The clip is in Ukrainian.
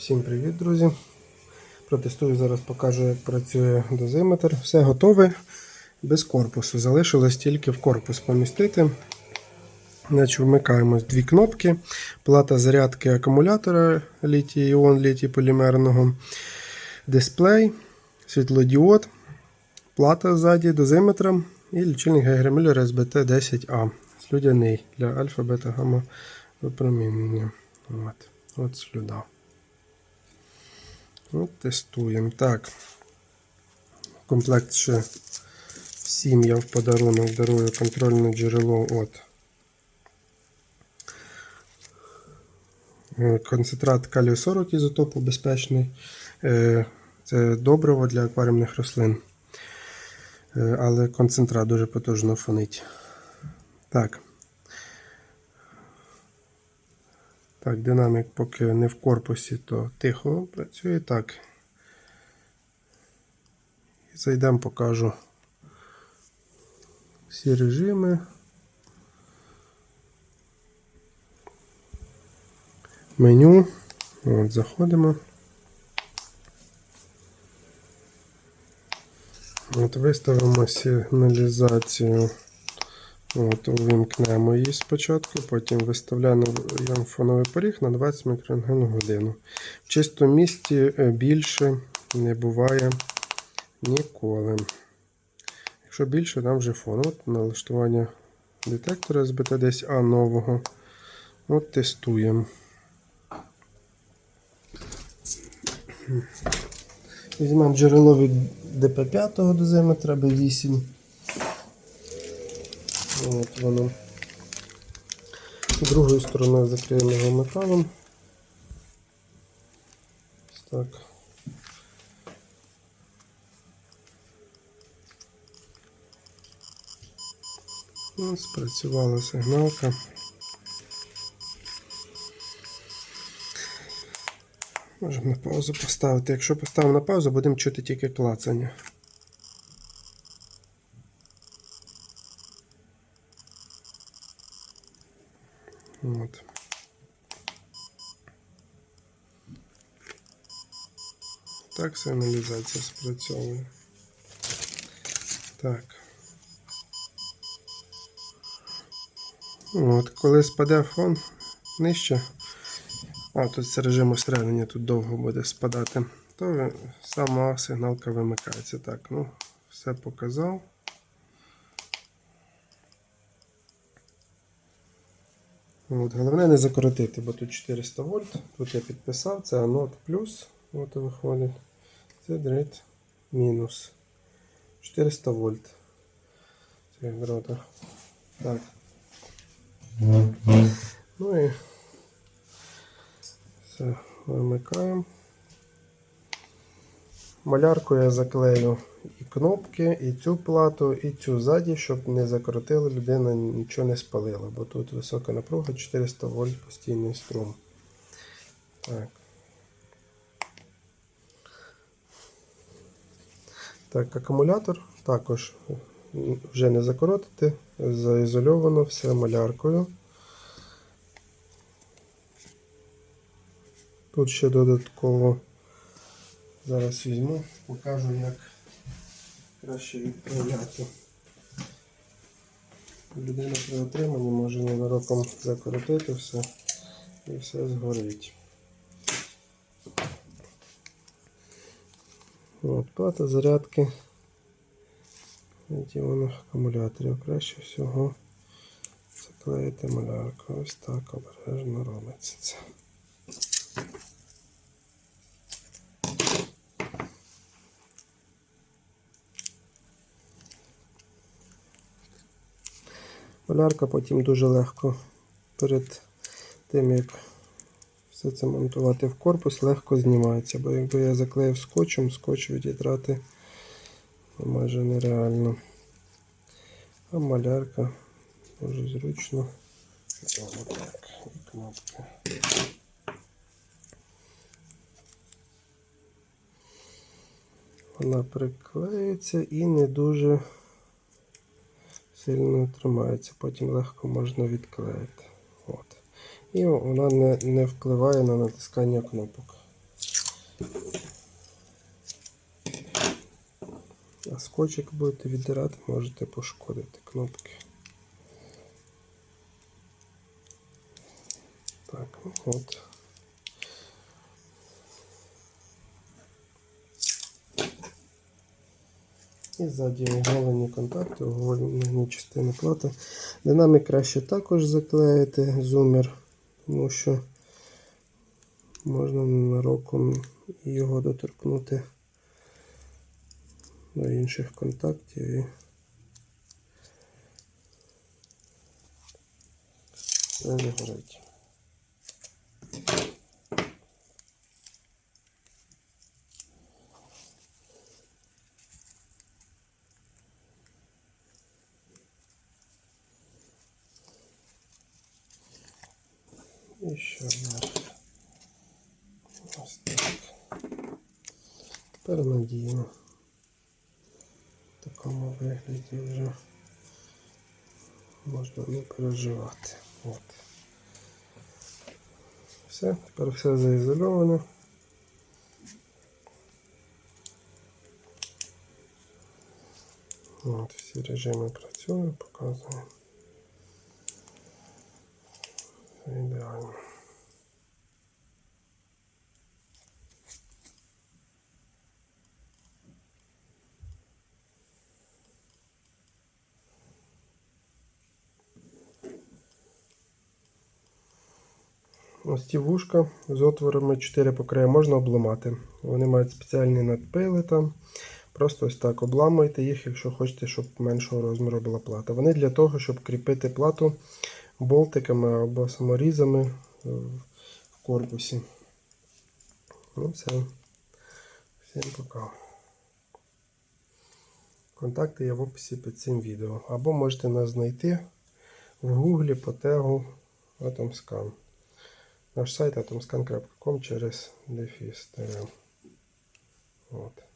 Всім привіт, друзі! Протестую зараз, покажу, як працює дозиметр. Все готове без корпусу. Залишилось тільки в корпус помістити. Значить, вмикаємо дві кнопки. Плата зарядки акумулятора літій іон літій полімерного, дисплей, світлодіод, плата ззаді дозиметра і лічильник Гейгер Мюллера SBT 10A. Слюдяний для альфа, бета, гамма випромінення. От, от слюда. От тестуємо. Так. Комплект ще всім я в подарунок дарую контрольне джерело от. Е, Концентрат калію 40 ізотопу безпечний. Е, Це добриво для акваріумних рослин. Е, Але концентрат дуже потужно фонить. Так. Так, динамік поки не в корпусі, то тихо працює так. І зайдемо, покажу всі режими. Меню. От, заходимо. От виставимо сигналізацію. От, увімкнемо її спочатку, потім виставляємо фоновий поріг на 20 мікрорентген годину. В чистому місці е, більше не буває ніколи. Якщо більше, там вже фон. От налаштування детектора з BT10A нового. От тестуємо. Візьмемо джерело від DP5 дозиметра B8. От воно. Другою стороною закриємо його металом. Ось так. Спрацювала сигналка. Можемо на паузу поставити. Якщо поставимо на паузу, будемо чути тільки клацання. От. Так сигналізація спрацьовує. Так. От, коли спаде фон нижче, а тут це режим усередині, тут довго буде спадати, то сама сигналка вимикається. Так, ну, все показав. От, головне не закоротити, бо тут 400 вольт. Тут я підписав, це анод плюс, от виходить. Це дрейт мінус. 400 вольт. Це дрота. Так. Ну і все, вимикаємо. Маляркою я заклею кнопки, і цю плату, і цю ззаді, щоб не закоротила людина, нічого не спалила, бо тут висока напруга 400 вольт постійний струм. Так. Так, акумулятор також вже не закоротити, заізольовано все маляркою. Тут ще додатково зараз візьму, покажу, як краще відправляти. Людина при отриманні може ненароком закоротити все і все згорить. От, плата зарядки надіваних акумуляторів. Краще всього заклеїти малярку. Ось так обережно робиться це. Малярка потім дуже легко перед тим, як все це монтувати в корпус, легко знімається, бо якби я заклеїв скотчем, скотч відідрати майже нереально. А малярка дуже зручно. Отак, і кнопки. Вона приклеїться і не дуже сильно тримається, потім легко можна відклеїти. От. І вона не, не впливає на натискання кнопок. А скотчик будете віддирати, можете пошкодити кнопки. Так, ну от. І ззаді оголені контакти, оголені частини плати. Динамік краще також заклеїти зумер, тому що можна ненароком його доторкнути до інших контактів і все загорить. І ще. Ось так. Тепер надіємо. В такому вигляді вже можна не переживати. От. Все, тепер все заізольовано. От, всі режими працюють, показуємо. Все ідеально. Ось ці вушка з отворами 4 по краям можна обламати. Вони мають спеціальні надпили там. Просто ось так обламуйте їх, якщо хочете, щоб меншого розміру була плата. Вони для того, щоб кріпити плату болтиками або саморізами в корпусі. Ну все. Всім пока. Контакти є в описі під цим відео. Або можете нас знайти в гуглі по тегу Atomscan. Наш сайт atomscan.com через дефіс. От.